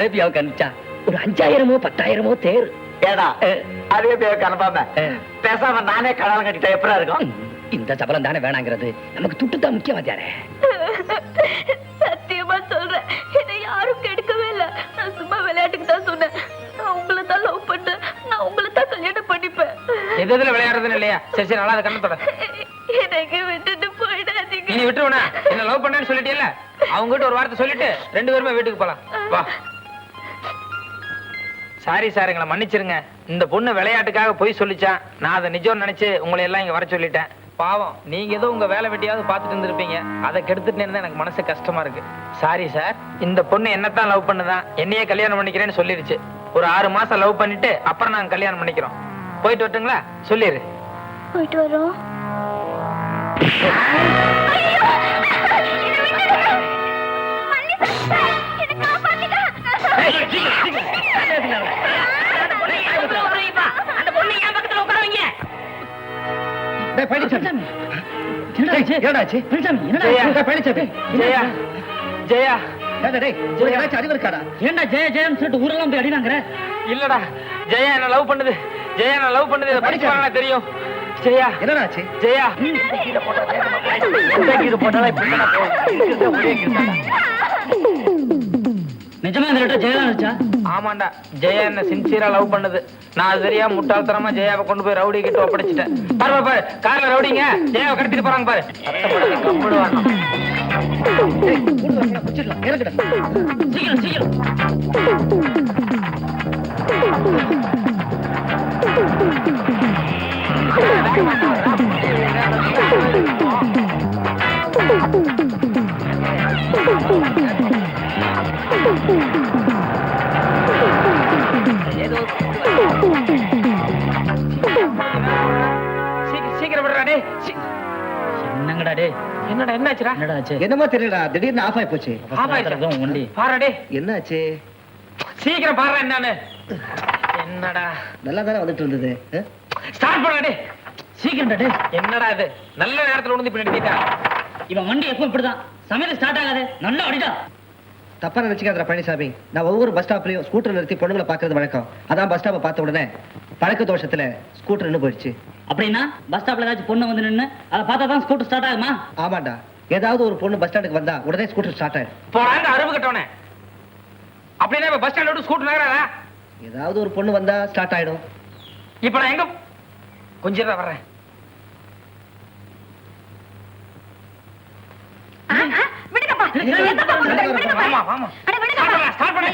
அரேபியாவுக்கு அனுப்பிச்சா ஒரு அஞ்சாயிரமோ பத்தாயிரமோ தேர். ஏடா அரேபியாவுக்கு அனுப்பாம. பேசாம நானே கடாலம் கட்டிட்டா எப்படா இருக்கும்? இந்த சபலம் தானே வேணாங்கிறது. நமக்கு துட்டு தான் முக்கியம் வாத்தியாரே. சத்தியமா சொல்றேன். இதை யாரும் கெடுக்கவே இல்ல. நான் சும்மா விளையாட்டுக்கு தான் சொன்னேன். நான் உங்களை தான் லவ் பண்ணேன். நான் உங்களை தான் கல்யாணம் பண்ணிப்பேன். எது எதுல விளையாடுறதுன்னு இல்லையா? சரி சரி நல்லா அதை கண்ணத்தோட எனக்கு விட்டுட்டு போயிடாதீங்க. நீ விட்டுருவனா? என்ன லவ் பண்ணேன்னு சொல்லிட்டியல்ல? அவங்க கிட்ட ஒரு வார்த்தை சொல்லிட்டு ரெண்டு பேருமே வீட்டுக்கு போலாம். வா. சாரி சார் எங்களை மன்னிச்சிருங்க. இந்த பொண்ணு விளையாட்டுக்காக போய் சொல்லிச்சான் நான் அதை நிஜம் நினைச்சு உங்களை எல்லாம் இங்க வர சொல்லிட்டேன். பாவம் நீங்க ஏதோ உங்க வேலை வெட்டியாவது பார்த்துட்டு இருந்திருப்பீங்க. அதை கெடுத்துட்டு இருந்தா எனக்கு மனசு கஷ்டமா இருக்கு. சாரி சார் இந்த பொண்ணு என்னத்தான் லவ் பண்ணுதான் என்னையே கல்யாணம் பண்ணிக்கிறேன்னு சொல்லிருச்சு. ஒரு ஆறு மாசம் லவ் பண்ணிட்டு அப்புறம் நாங்க கல்யாணம் பண்ணிக்கிறோம். போயிட்டு வரட்டுங்களா? சொல்லிடு போயிட்டு வரோம். ஏண்டா ஜெய ஜெயம் சொல்லிட்டு ஊரெல்லாம் போய் அடினாங்கிற? இல்லடா ஜெயா என்ன லவ் பண்ணுது. ஜெயா என்ன லவ் பண்ணுது. இதை படிச்சாங்க தெரியும். ஜெயா. என்னடா ஆச்சு? ஜெயா. இது போட்டாலும் நிஜமா இந்த லெட்டர் ஜெயலலிதா வச்சா ஆமாண்டா ஜெயா என்ன சின்சியரா லவ் பண்ணுது. நான் அது சரியா முட்டாள்தனமா ஜெயாவை கொண்டு போய் ரவுடி கிட்ட ஒப்படைச்சிட்டேன். பாரு பாரு, கார்ல ரவுடிங்க ஜெயாவை கடத்திட்டு போறாங்க பாரு. சீக்கிரம் சீக்கிரம். என்னடா என்னாச்சுடா? என்னமோ தெரியலடா திடீர்னு ஆஃப் ஆகி போச்சு. ஆஃப் ஆயிடுச்சா? வண்டி. பாருடா டேய். என்னாச்சு? சீக்கிரம் பாரு என்னன்னு. என்னடா? நல்லா தானே வந்துட்டு இருந்தது? ஸ்டார்ட் சீக்கிரம்டா டே என்னடா இது? நல்ல நேரத்துல உணர்ந்து இப்ப நிறுத்திட்டா இவன் வண்டி எப்பவும் இப்படிதான். சமையல் ஸ்டார்ட் ஆகாது. நல்லா அடிடா தப்பா நினைச்சுக்காதடா பழனிசாமி. நான் ஒவ்வொரு பஸ் ஸ்டாப்லயும் ஸ்கூட்டர் நிறுத்தி பொண்ணுங்களை பார்க்கறது வழக்கம். அதான் பஸ் ஸ்டாப்பை பார்த்த உடனே பழக்க தோஷத்துல ஸ்கூட்டர் நின்னு போயிடுச்சு. அப்படின்னா பஸ் ஸ்டாப்ல ஏதாச்சும் பொண்ணு வந்து நின்னு அதை பார்த்தா தான் ஸ்கூட்டர் ஸ்டார்ட் ஆகுமா? ஆமாண்டா. ஏதாவது ஒரு பொண்ணு பஸ் ஸ்டாண்டுக்கு வந்தா உடனே ஸ்கூட்டர் ஸ்டார்ட் ஆயிடும் போறாங்க அருவு கட்டவனே. அப்படின்னா இப்ப பஸ் ஸ்டாண்ட் விட்டு ஸ்கூட்டர் நகராதா? ஏதாவது ஒரு பொண்ணு வந்தா ஸ்டார்ட் ஆயிடும். இப்ப நான் எங்க கொஞ்சம் தான் வர்றேன். விடுங்கப்பா. போறீங்க? விடுங்கப்பா. வாமா வாமா. அட, விடுங்கப்பா. ஸ்டார்ட் பண்ணு.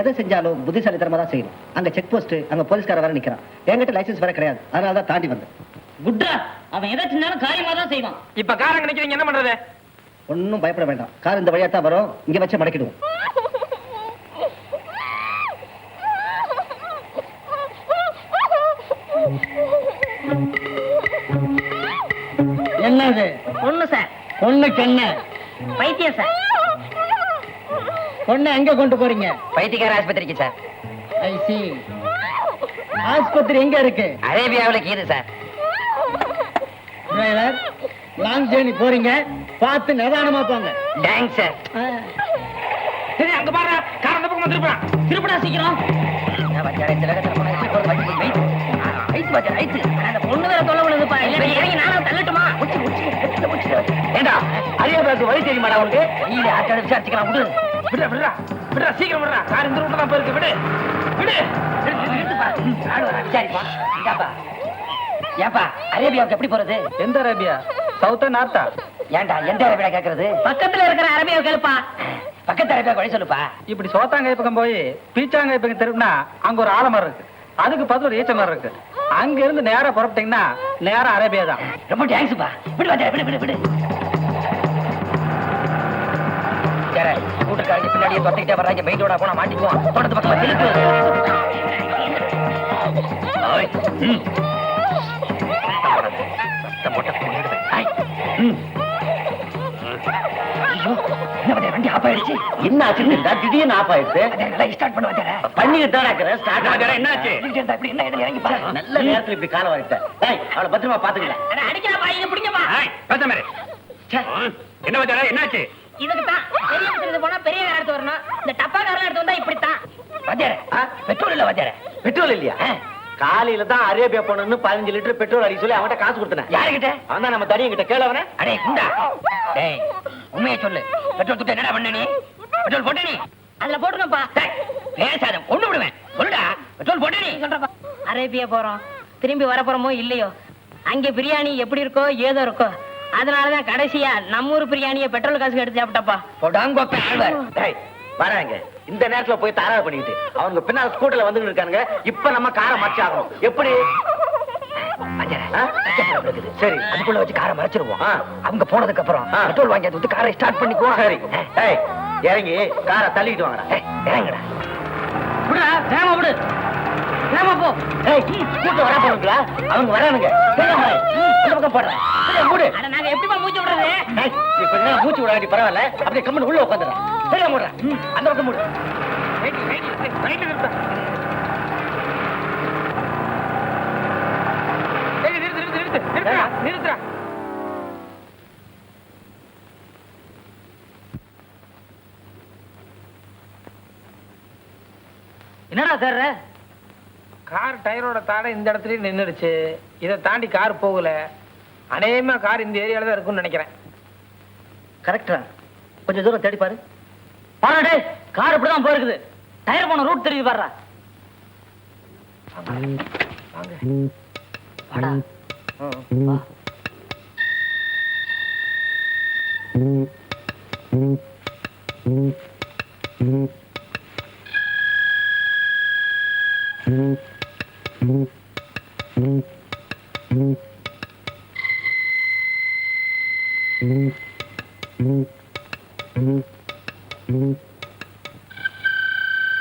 எதை செஞ்சாலும் புத்திசாலித்தனமா தான் செய்யணும். அங்க செக் போஸ்ட் அங்க போலீஸ்கார வேற நிக்கிறான். என்கிட்ட லைசென்ஸ் வேற கிடையாது. அதனால தான் தாண்டி வந்தேன். குட்ரா அவன் எதை செஞ்சாலும் காரியமா தான் செய்வான். இப்ப காரங்க நிக்கிறீங்க என்ன பண்றது? ஒன்னும் பயப்பட வேண்டாம். கார் இந்த வழியா தான் வரும். இங்க வச்சு மடக்கிடுவோம். என்னது? ஒண்ணு சார் பொண்ணுக்கு என்ன? பைத்தியம் சார் பொண்ணு எங்க கொண்டு போறீங்க? பைத்தியக்கார ஆஸ்பத்திரிக்கு சார். ஐ சி ஆஸ்பத்திரி எங்க இருக்கு? அரேபியாவுல கீது சார். டிரைவர் லாங் ஜேர்னி போறீங்க. பார்த்து நிதானமா போங்க. தேங்க்ஸ் சார் சரி அங்க பாரு கார் அந்த பக்கம் திருப்பலாம் திருப்படா சீக்கிரம். வழி தெரியுமாடா உனக்கு? ஈடு ஆட்டோ விசாரிச்சுக்கலாம் விடு. விடுறா விடுறா விடுறா சீக்கிரம் விடுறா கார் இந்த ரூட்ல தான் போயிருக்கு. விடு. விடு. விசாரிப்பா இந்தாப்பா. ஏப்பா அரேபியாவுக்கு எப்படி போறது? எந்த அரேபியா? சவுத்தா நார்த்தா ஏன்டா எந்த அரேபியா கேக்குறது? பக்கத்துல இருக்கிற அரபியா கேளுப்பா. பக்கத்து அரேபியாவுக்கு வழி சொல்லுப்பா. இப்படி சோத்தாங்காய் பக்கம் போய் பீச்சாங்காய் பக்கம் திரும்பினா அங்க ஒரு ஆலமரம் இருக்கு. அதுக்கு பக்கத்துல ஒரு ஈச்ச மரம் இருக்கு. அங்க இருந்து நேரா புறப்பட்டீங்கன்னா நேரா அரேபியா தான் ரொம்ப தேங்க்ஸ்ப்பா விடு விடு விடு விடு. சரி கூட்டுக்காரங்க பின்னாடியே தொத்திக்கிட்டே வர்றாங்க. மெயினோட போனா மாட்டிக்குவோம். தோட்டத்து பக்கமா திருப்பு என்ன வாத்தியார, வண்டி ஆஃப் ஆயிடுச்சு. என்ன ஆச்சு திடீர்னு ஆஃப் ஆயிடுச்சு. ஸ்டார்ட் பண்ண தான் இருக்கிறேன் ஸ்டார்ட் இப்படி என்ன இறங்கி பாரு. நல்ல நேரத்துல இப்படி காலம் வாங்கிட்டேன் அவளை பத்திரமா பாத்துக்கலாம் அட, அடிக்காதப்பா, இதை பிடிங்கப்பா. என்ன வச்சாரா? என்னாச்சு? பெரிய பிசினஸ் போனா பெரிய கார் எடுத்து வரணும். இந்த டப்பா காரெல்லாம் எடுத்து வந்தா இப்படித்தான். வாத்தியார, பெட்ரோல் இல்ல வாத்தியார. பெட்ரோல் இல்லையா? காலையில தான் அரேபியா போனன்னு பதினஞ்சு லிட்டர் பெட்ரோல் அடிக்க சொல்லி அவன்கிட்ட காசு கொடுத்தேன். யாருகிட்ட அவன் தான் நம்ம தடியன் கிட்ட கேளவன. அடே குண்டா. டேய் உண்மையை சொல்லு. பெட்ரோல் துட்டு என்னடா பண்ண நீ? பெட்ரோல் போட்ட நீ. அதுல போட்டுருங்கப்பா. டேய், பேசாத கொண்டு விடுவேன். சொல்லுடா. பெட்ரோல் போட்ட நீ. சொல்றப்பா. அரேபியா போறோம். திரும்பி வர போறோமோ இல்லையோ? அங்க பிரியாணி எப்படி இருக்கோ ஏதோ இருக்கோ. அதனாலதான் கடைசியா நம்ம ஊர் பிரியாணியை பெட்ரோல் காசுக்கு எடுத்து சாப்பிட்டப்பா. வராங்க. இந்த நேரத்துல போய் தாராள பண்ணிக்கிட்டு. அவங்க பின்னால ஸ்கூட்டர்ல வந்துட்டு இருக்காங்க இப்ப நம்ம காரை மறைச்சு ஆகணும். எப்படி. சரி. அதுக்குள்ள வச்சு காரை மறைச்சிருவோம். அவங்க போனதுக்கு அப்புறம். பெட்ரோல் வாங்கி வந்து காரை ஸ்டார்ட் பண்ணிக்குவோம். சரி. டேய் இறங்கி காரை தள்ளிட்டு வாங்கடா. இறங்குடா. விடுடா விடு. வேகமா போ. ஏய் கூட்டம் வர போறீங்களா? அவங்க வரானுங்க. தெரியாம இந்த பக்கம் போடுறேன். சரியா மூடு. அட நாங்க எப்படிப்பா மூச்சு விடுறது? ஏய், இப்ப என்ன மூச்சு விட வேண்டிய பரவாயில்ல. அப்படியே கம்மன் உள்ள உட்காந்துறேன் சரியா மூடுறேன். அந்த பக்கம் மூடு. நிறுத்து. நிறுத்து நிறுத்து நிறுத்துடா நிறுத்துடா. என்னடா தேர்ற கார் டயரோட தாடை இந்த இடத்துலயே நின்னுடுச்சு. இதை தாண்டி கார் போகல. அநேகமா கார் இந்த ஏரியால தான் இருக்கும்னு நினைக்கிறேன். கரெக்டா. கொஞ்சம் தூரம் தேடி பாரு. கார் இப்படிதான் போயிருக்குது. டயர் போன ரூட் தெரியுது பாருடா. வாடா. வா.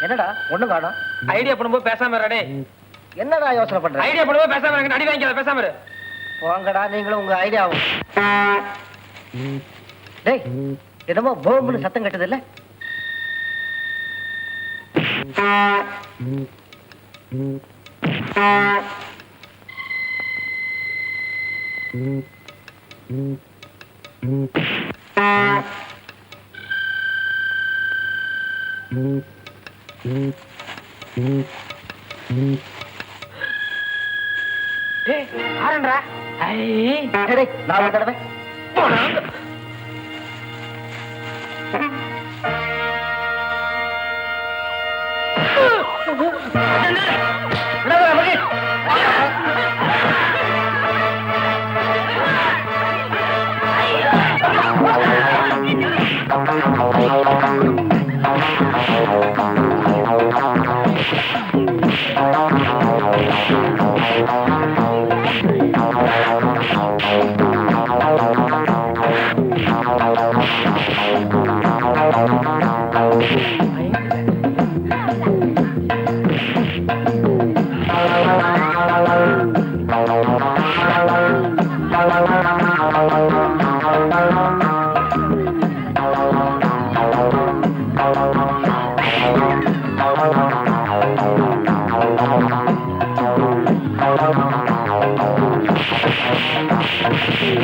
என்னடா? ஒண்ணும் காணோம். ஐடியா பண்ணும்போது பேசாம இருடா என்னடா யோசனை பண்ற? ஐடியா பண்ணும்போது பேசாம இருங்க. அடி வாங்கிக்காத பேசாம இரு. போங்கடா நீங்களும் உங்க ஐடியாவும் டேய் என்னமோ போம்புன்னு சத்தம் கட்டுது இல்ல டேய் ஆரண்டா ஐ டேய் நான்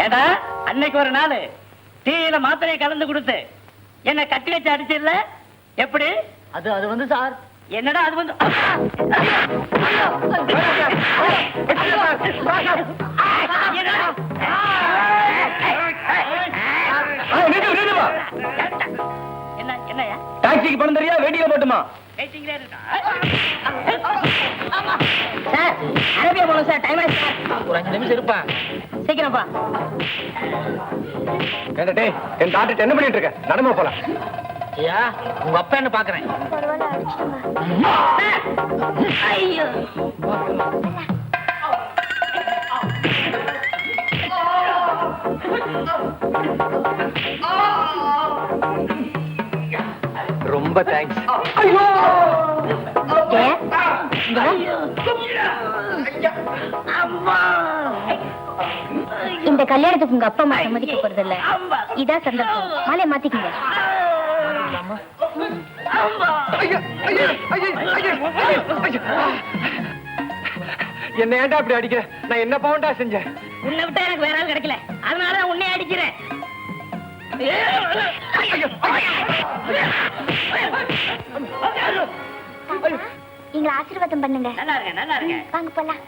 ஏடா அன்னைக்கு ஒரு நாள் டீயில மாத்திரையை கலந்து கொடுத்து என்ன கட்டி வச்சு அடிச்சிடல எப்படி அது அது வந்து சார் என்னடா அது வந்து டாக்ஸிக்கு பணம் தெரியா? வேட்டியில போட்டுமா? சார் அரபியா போகணும் சார் டைம் ஆயிடுச்சு சார் ஒரு அஞ்சு நிமிஷம் இருப்பா சீக்கிரம்ப்பா. ஏண்டா டேய் என் டாக்டர் என்ன பண்ணிட்டு இருக்க? நடமா போலாம் ஐயா உங்க அப்பா என்ன பாக்குறேன் ஐயோ. ரொம்ப தேங்க்ஸ் இந்த கல்யாணத்துக்கு உங்க அப்பா அம்மா சம்மதிக்க போறது இல்ல இதான் சந்தர்ப்பம் மாலையை மாத்திக்கங்க. என்ன ஏன்டா அப்படி அடிக்கிற? நான் என்ன பவுண்டா செஞ்சேன்? உன்னை விட்டா எனக்கு வேற ஆள் கிடைக்கல. அதனால உன்னை அடிக்கிறேன். எங்களை ஆசீர்வாதம் பண்ணுங்க. நல்லா இருங்க நல்லா இருங்க வாங்க போலாம்.